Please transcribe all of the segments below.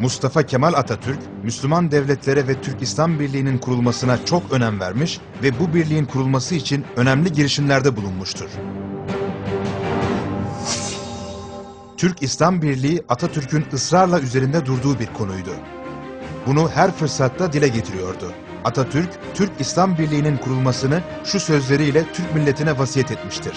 Mustafa Kemal Atatürk, Müslüman devletlere ve Türk İslam Birliği'nin kurulmasına çok önem vermiş ve bu birliğin kurulması için önemli girişimlerde bulunmuştur. Türk İslam Birliği Atatürk'ün ısrarla üzerinde durduğu bir konuydu. Bunu her fırsatta dile getiriyordu. Atatürk, Türk İslam Birliği'nin kurulmasını şu sözleriyle Türk milletine vasiyet etmiştir.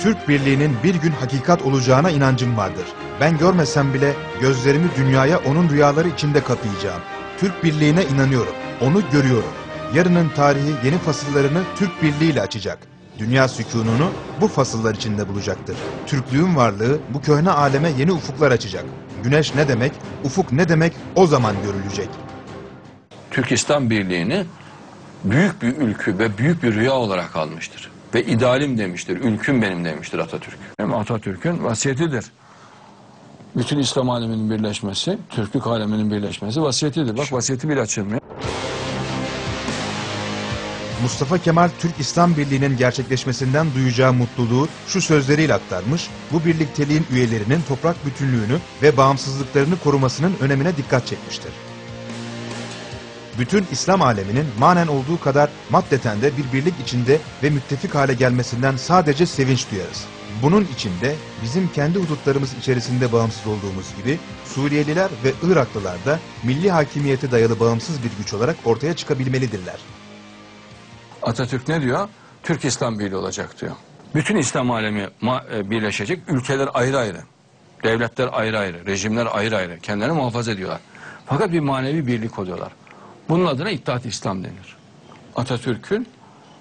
Türk Birliği'nin bir gün hakikat olacağına inancım vardır. Ben görmesem bile gözlerimi dünyaya onun rüyaları içinde kapayacağım. Türk Birliği'ne inanıyorum. Onu görüyorum. Yarının tarihi yeni fasıllarını Türk Birliği ile açacak. Dünya sükununu bu fasıllar içinde bulacaktır. Türklüğün varlığı bu köhne aleme yeni ufuklar açacak. Güneş ne demek, ufuk ne demek o zaman görülecek. Türk İslam Birliği'ni büyük bir ülkü ve büyük bir rüya olarak almıştır. Ve idealim demiştir, ülküm benim demiştir Atatürk. Hem Atatürk'ün vasiyetidir. Bütün İslam aleminin birleşmesi, Türklük aleminin birleşmesi vasiyetidir. Bak vasiyeti bile açılmıyor. Mustafa Kemal Türk İslam Birliği'nin gerçekleşmesinden duyacağı mutluluğu şu sözleriyle aktarmış, bu birlikteliğin üyelerinin toprak bütünlüğünü ve bağımsızlıklarını korumasının önemine dikkat çekmiştir. Bütün İslam aleminin manen olduğu kadar maddeten de bir birlik içinde ve müttefik hale gelmesinden sadece sevinç duyarız. Bunun içinde bizim kendi hudutlarımız içerisinde bağımsız olduğumuz gibi Suriyeliler ve Iraklılar da milli hakimiyete dayalı bağımsız bir güç olarak ortaya çıkabilmelidirler. Atatürk ne diyor? Türk İslam Birliği olacak diyor. Bütün İslam alemi e, birleşecek, ülkeler ayrı ayrı. Devletler ayrı ayrı, rejimler ayrı ayrı. Kendilerini muhafaza ediyorlar. Fakat bir manevi birlik oluyorlar. Bunun adına İttihat İslam denir. Atatürk'ün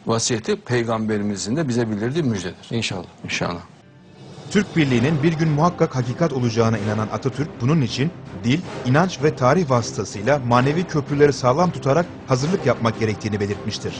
vasiyeti peygamberimizin de bize bildirdiği müjdedir. İnşallah. İnşallah. Türk Birliği'nin bir gün muhakkak hakikat olacağına inanan Atatürk bunun için dil, inanç ve tarih vasıtasıyla manevi köprüleri sağlam tutarak hazırlık yapmak gerektiğini belirtmiştir.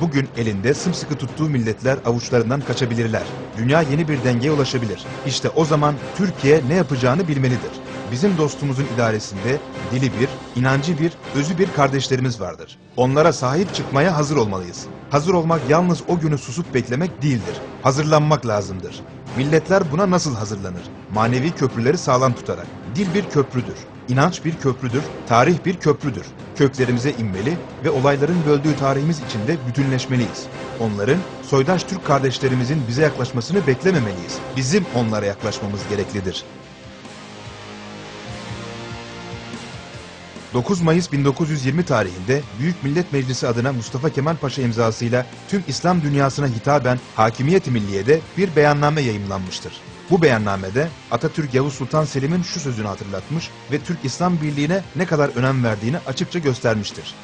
Bugün elinde sımsıkı tuttuğu milletler avuçlarından kaçabilirler. Dünya yeni bir dengeye ulaşabilir. İşte o zaman Türkiye ne yapacağını bilmelidir. Bizim dostumuzun idaresinde dili bir, inancı bir, özü bir kardeşlerimiz vardır. Onlara sahip çıkmaya hazır olmalıyız. Hazır olmak yalnız o günü susup beklemek değildir. Hazırlanmak lazımdır. Milletler buna nasıl hazırlanır? Manevi köprüleri sağlam tutarak. Dil bir köprüdür. İnanç bir köprüdür, tarih bir köprüdür. Köklerimize inmeli ve olayların böldüğü tarihimiz içinde bütünleşmeliyiz. Onların, soydaş Türk kardeşlerimizin bize yaklaşmasını beklememeliyiz. Bizim onlara yaklaşmamız gereklidir. 9 Mayıs 1920 tarihinde Büyük Millet Meclisi adına Mustafa Kemal Paşa imzasıyla tüm İslam dünyasına hitaben Hakimiyet-i Milliye'de bir beyanname yayımlanmıştır. Bu beyannamede Atatürk Yavuz Sultan Selim'in şu sözünü hatırlatmış ve Türk İslam Birliği'ne ne kadar önem verdiğini açıkça göstermiştir.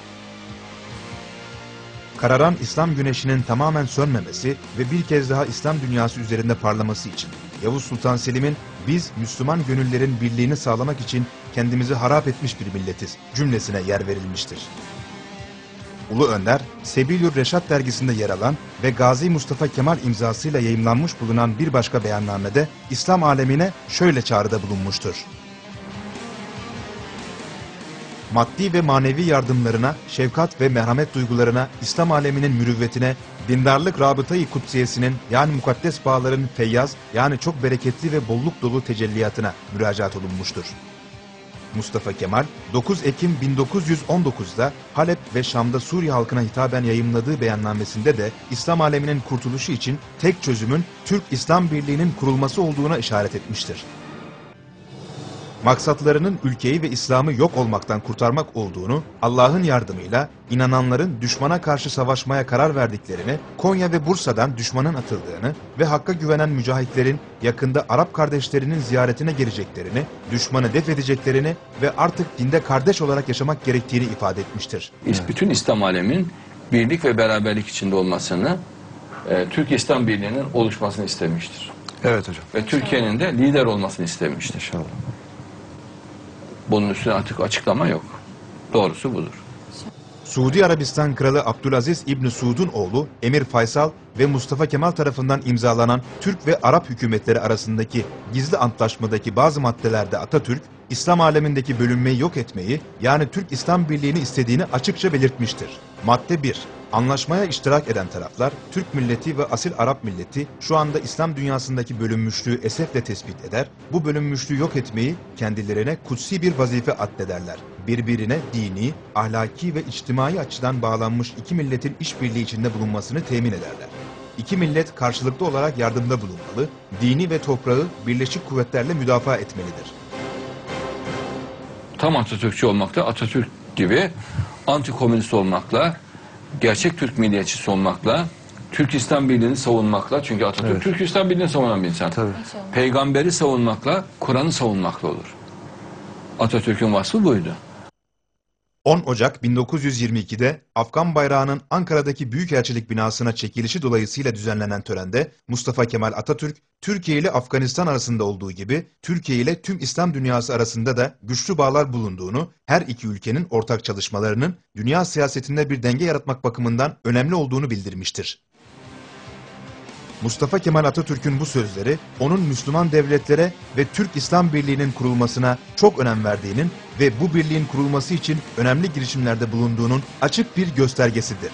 Kararan İslam güneşinin tamamen sönmemesi ve bir kez daha İslam dünyası üzerinde parlaması için Yavuz Sultan Selim'in biz Müslüman gönüllerin birliğini sağlamak için kendimizi harap etmiş bir milletiz cümlesine yer verilmiştir. Ulu Önder, Sebilür Reşat dergisinde yer alan ve Gazi Mustafa Kemal imzasıyla yayımlanmış bulunan bir başka beyannamede İslam alemine şöyle çağrıda bulunmuştur. Maddi ve manevi yardımlarına, şefkat ve merhamet duygularına, İslam aleminin mürüvvetine, dindarlık rabıtayı kutsiyesinin yani mukaddes bağların feyyaz yani çok bereketli ve bolluk dolu tecelliyatına müracaat olunmuştur. Mustafa Kemal 9 Ekim 1919'da Halep ve Şam'da Suriye halkına hitaben yayımladığı beyannamesinde de İslam aleminin kurtuluşu için tek çözümün Türk İslam Birliği'nin kurulması olduğuna işaret etmiştir maksatlarının ülkeyi ve İslam'ı yok olmaktan kurtarmak olduğunu, Allah'ın yardımıyla inananların düşmana karşı savaşmaya karar verdiklerini, Konya ve Bursa'dan düşmanın atıldığını ve Hakk'a güvenen mücahitlerin yakında Arap kardeşlerinin ziyaretine geleceklerini, düşmanı def edeceklerini ve artık dinde kardeş olarak yaşamak gerektiğini ifade etmiştir. Bütün İslam alemin birlik ve beraberlik içinde olmasını, e, Türk İslam Birliği'nin oluşmasını istemiştir. Evet hocam. Ve Türkiye'nin de lider olmasını istemiştir. İnşallah. Bunun üstüne artık açıklama yok. Doğrusu budur. Suudi Arabistan Kralı Abdülaziz İbni Suud'un oğlu Emir Faysal ve Mustafa Kemal tarafından imzalanan Türk ve Arap hükümetleri arasındaki gizli antlaşmadaki bazı maddelerde Atatürk, İslam alemindeki bölünmeyi yok etmeyi yani Türk İslam Birliği'ni istediğini açıkça belirtmiştir. Madde 1. Anlaşmaya iştirak eden taraflar, Türk milleti ve asil Arap milleti şu anda İslam dünyasındaki bölünmüşlüğü esefle tespit eder, bu bölünmüşlüğü yok etmeyi kendilerine kutsi bir vazife addederler. Birbirine dini, ahlaki ve içtimai açıdan bağlanmış iki milletin işbirliği içinde bulunmasını temin ederler. İki millet karşılıklı olarak yardımda bulunmalı, dini ve toprağı birleşik kuvvetlerle müdafaa etmelidir. Tam Atatürkçü olmakla Atatürk gibi antikomünist olmakla, gerçek Türk milliyetçisi olmakla, Türk İslam Birliği'ni savunmakla çünkü Atatürk Türk İslam Birliği'ni savunan bir insan. Tabii. Peygamberi savunmakla, Kur'an'ı savunmakla olur. Atatürk'ün vasfı buydu. 10 Ocak 1922'de Afgan bayrağının Ankara'daki Büyükelçilik binasına çekilişi dolayısıyla düzenlenen törende Mustafa Kemal Atatürk, Türkiye ile Afganistan arasında olduğu gibi Türkiye ile tüm İslam dünyası arasında da güçlü bağlar bulunduğunu, her iki ülkenin ortak çalışmalarının dünya siyasetinde bir denge yaratmak bakımından önemli olduğunu bildirmiştir. Mustafa Kemal Atatürk'ün bu sözleri onun Müslüman devletlere ve Türk İslam Birliği'nin kurulmasına çok önem verdiğinin ve bu birliğin kurulması için önemli girişimlerde bulunduğunun açık bir göstergesidir.